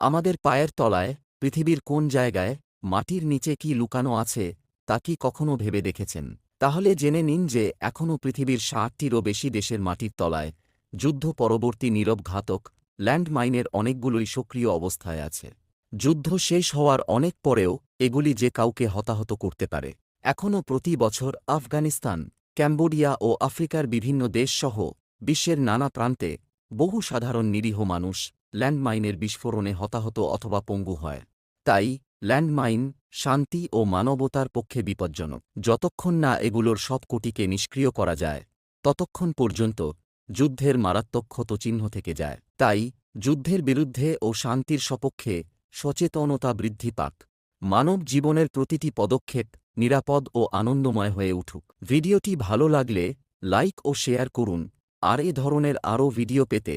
আমাদের পায়ের তলায়, পৃথিবীর কোন জায়গায়, মাটির নিচে কি লুকানো আছে, তা কি কখনও ভেবে দেখেছেন? তাহলে জেনে নিন যে এখনও পৃথিবীর ষাটটিরও বেশি দেশের মাটির তলায়, যুদ্ধ পরবর্তী নীরব ঘাতক, ল্যান্ডমাইনের অনেকগুলোই সক্রিয় অবস্থায় আছে। যুদ্ধ শেষ হওয়ার অনেক পরেও, এগুলি যে কাউকে হতাহত করতে পারে। এখনও প্রতি বছর আফগানিস্তান, ক্যাম্বোডিয়া ও আফ্রিকার বিভিন্ন দেশসহ বিশ্বের নানা প্রান্তে বহু সাধারণ নিরীহ মানুষ ল্যান্ডমাইনের বিস্ফোরণে হতাহত অথবা পঙ্গু হয়। তাই, ল্যান্ডমাইন শান্তি ও মানবতার পক্ষে বিপজ্জনক। যতক্ষণ না এগুলোর সব কোটিকে নিষ্ক্রিয় করা যায়, ততক্ষণ পর্যন্ত যুদ্ধের মারাত্মক ক্ষতচিহ্ন থেকে যায়। তাই, যুদ্ধের বিরুদ্ধে ও শান্তির সপক্ষে সচেতনতা বৃদ্ধি পাক। মানব জীবনের প্রতিটি পদক্ষেপ নিরাপদ ও আনন্দময় হয়ে উঠুক। ভিডিওটি ভালো লাগলে লাইক ও শেয়ার করুন। আর এ ধরনের আরও ভিডিও পেতে